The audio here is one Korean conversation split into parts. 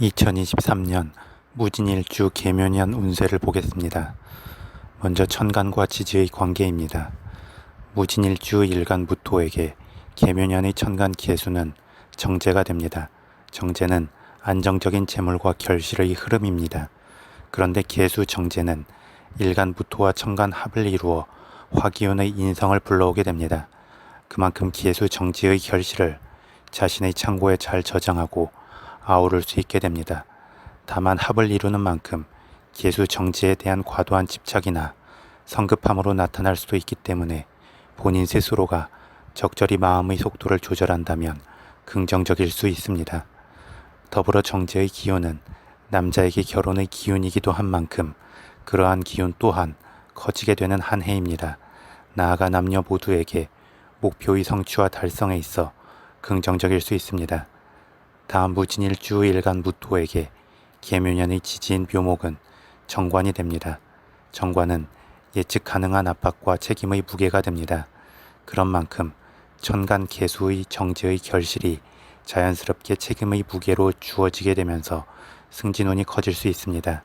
2023년 무진일주 계묘년 운세를 보겠습니다. 먼저 천간과 지지의 관계입니다. 무진일주 일간 무토에게 계묘년의 천간 계수는 정제가 됩니다. 정제는 안정적인 재물과 결실의 흐름입니다. 그런데 계수 정제는 일간 무토와 천간 합을 이루어 화기운의 인성을 불러오게 됩니다. 그만큼 계수 정지의 결실을 자신의 창고에 잘 저장하고 아우를 수 있게 됩니다. 다만 합을 이루는 만큼 계수 정지에 대한 과도한 집착이나 성급함으로 나타날 수도 있기 때문에 본인 스스로가 적절히 마음의 속도를 조절한다면 긍정적일 수 있습니다. 더불어 정제의 기운은 남자에게 결혼의 기운이기도 한 만큼 그러한 기운 또한 커지게 되는 한 해입니다. 나아가 남녀 모두에게 목표의 성취와 달성에 있어 긍정적일 수 있습니다. 다음 무진일 주 일간 무토에게 계묘년의 지지인 묘목은 정관이 됩니다. 정관은 예측 가능한 압박과 책임의 무게가 됩니다. 그런 만큼 천간 개수의 정제의 결실이 자연스럽게 책임의 무게로 주어지게 되면서 승진운이 커질 수 있습니다.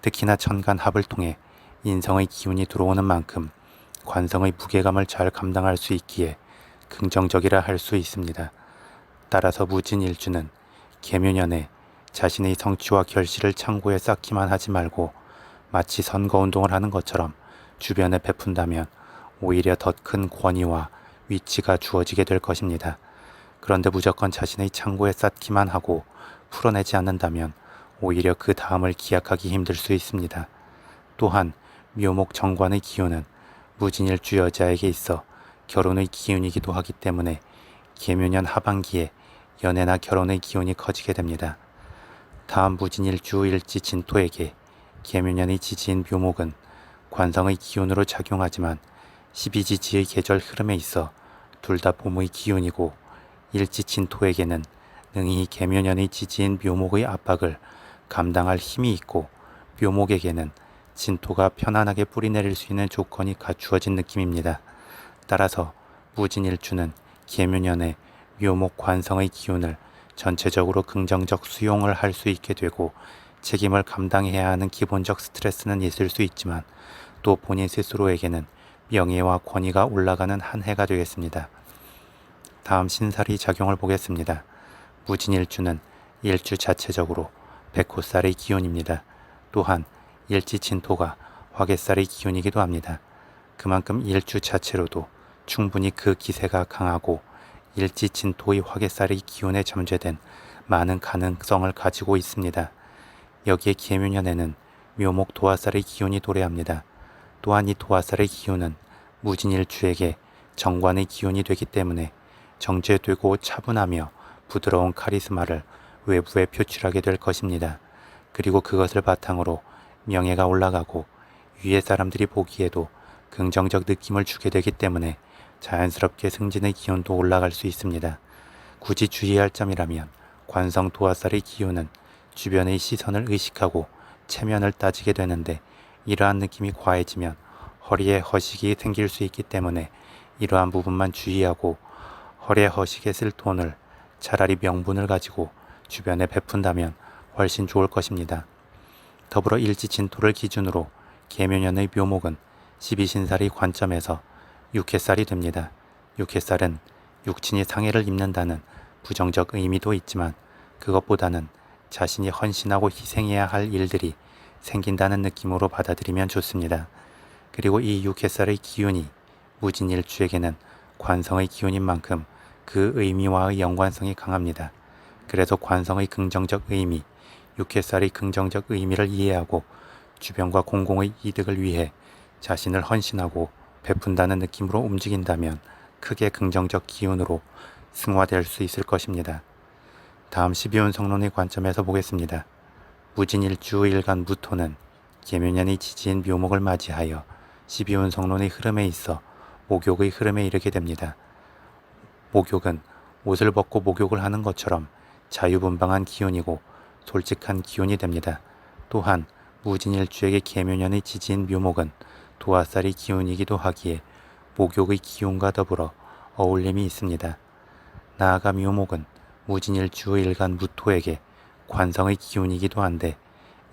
특히나 천간 합을 통해 인성의 기운이 들어오는 만큼 관성의 무게감을 잘 감당할 수 있기에 긍정적이라 할 수 있습니다. 따라서 무진일주는 계묘년에 자신의 성취와 결실을 창고에 쌓기만 하지 말고 마치 선거운동을 하는 것처럼 주변에 베푼다면 오히려 더 큰 권위와 위치가 주어지게 될 것입니다. 그런데 무조건 자신의 창고에 쌓기만 하고 풀어내지 않는다면 오히려 그 다음을 기약하기 힘들 수 있습니다. 또한 묘목 정관의 기운은 무진일주 여자에게 있어 결혼의 기운이기도 하기 때문에 계묘년 하반기에 연애나 결혼의 기운이 커지게 됩니다. 다음 무진일 주 일지 진토에게 계묘년의 지지인 묘목은 관성의 기운으로 작용하지만 12지지의 계절 흐름에 있어 둘 다 봄의 기운이고 일지 진토에게는 능히 계묘년의 지지인 묘목의 압박을 감당할 힘이 있고 묘목에게는 진토가 편안하게 뿌리내릴 수 있는 조건이 갖추어진 느낌입니다. 따라서 무진일주는 계묘년에 묘목 관성의 기운을 전체적으로 긍정적 수용을 할 수 있게 되고 책임을 감당해야 하는 기본적 스트레스는 있을 수 있지만 또 본인 스스로에게는 명예와 권위가 올라가는 한 해가 되겠습니다. 다음 신살이 작용을 보겠습니다. 무진일주는 일주 자체적으로 백호살의 기운입니다. 또한 일지진토가 화개살의 기운이기도 합니다. 그만큼 일주 자체로도 충분히 그 기세가 강하고 일지진토의 화개살의 기운에 잠재된 많은 가능성을 가지고 있습니다. 여기에 계묘년에는 묘목 도화살의 기운이 도래합니다. 또한 이 도화살의 기운은 무진일주에게 정관의 기운이 되기 때문에 정제되고 차분하며 부드러운 카리스마를 외부에 표출하게 될 것입니다. 그리고 그것을 바탕으로 명예가 올라가고 위의 사람들이 보기에도 긍정적 느낌을 주게 되기 때문에 자연스럽게 승진의 기운도 올라갈 수 있습니다. 굳이 주의할 점이라면 관성 도화살의 기운은 주변의 시선을 의식하고 체면을 따지게 되는데 이러한 느낌이 과해지면 허리에 허식이 생길 수 있기 때문에 이러한 부분만 주의하고 허리에 허식에 쓸 돈을 차라리 명분을 가지고 주변에 베푼다면 훨씬 좋을 것입니다. 더불어 일지 진토를 기준으로 계묘년의 묘목은 12신살의 관점에서 육회살이 됩니다. 육회살은 육친이 상해를 입는다는 부정적 의미도 있지만 그것보다는 자신이 헌신하고 희생해야 할 일들이 생긴다는 느낌으로 받아들이면 좋습니다. 그리고 이 육회살의 기운이 무진일주에게는 관성의 기운인 만큼 그 의미와의 연관성이 강합니다. 그래서 관성의 긍정적 의미, 육회살의 긍정적 의미를 이해하고 주변과 공공의 이득을 위해 자신을 헌신하고 베푼다는 느낌으로 움직인다면 크게 긍정적 기운으로 승화될 수 있을 것입니다. 다음 12운 성론의 관점에서 보겠습니다. 무진일주 일간 무토는 계묘년의 지지인 묘목을 맞이하여 12운 성론의 흐름에 있어 목욕의 흐름에 이르게 됩니다. 목욕은 옷을 벗고 목욕을 하는 것처럼 자유분방한 기운이고 솔직한 기운이 됩니다. 또한 무진일주에게 계묘년의 지지인 묘목은 도화살이 기운이기도 하기에 목욕의 기운과 더불어 어울림이 있습니다. 나아가 묘목은 무진일주 일간 무토에게 관성의 기운이기도 한데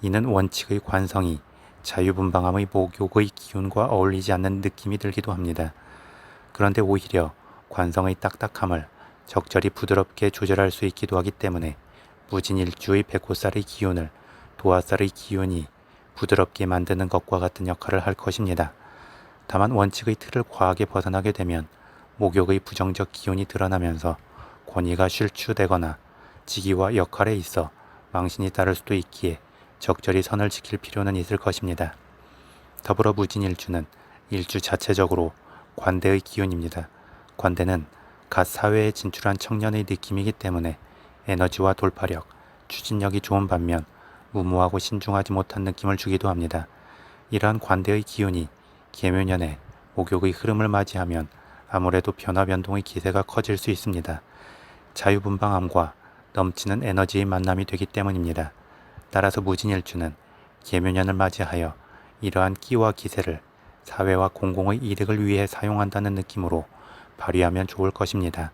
이는 원칙의 관성이 자유분방함의 목욕의 기운과 어울리지 않는 느낌이 들기도 합니다. 그런데 오히려 관성의 딱딱함을 적절히 부드럽게 조절할 수 있기도 하기 때문에 무진일주의 백호살의 기운을 도화살의 기운이 부드럽게 만드는 것과 같은 역할을 할 것입니다. 다만 원칙의 틀을 과하게 벗어나게 되면 목욕의 부정적 기운이 드러나면서 권위가 실추되거나 직위와 역할에 있어 망신이 따를 수도 있기에 적절히 선을 지킬 필요는 있을 것입니다. 더불어 무진일주는 일주 자체적으로 관대의 기운입니다. 관대는 갓 사회에 진출한 청년의 느낌이기 때문에 에너지와 돌파력, 추진력이 좋은 반면 무모하고 신중하지 못한 느낌을 주기도 합니다. 이러한 관대의 기운이 계묘년에 목욕의 흐름을 맞이하면 아무래도 변화 변동의 기세가 커질 수 있습니다. 자유분방함과 넘치는 에너지의 만남이 되기 때문입니다. 따라서 무진일주는 계묘년을 맞이하여 이러한 끼와 기세를 사회와 공공의 이득을 위해 사용한다는 느낌으로 발휘하면 좋을 것입니다.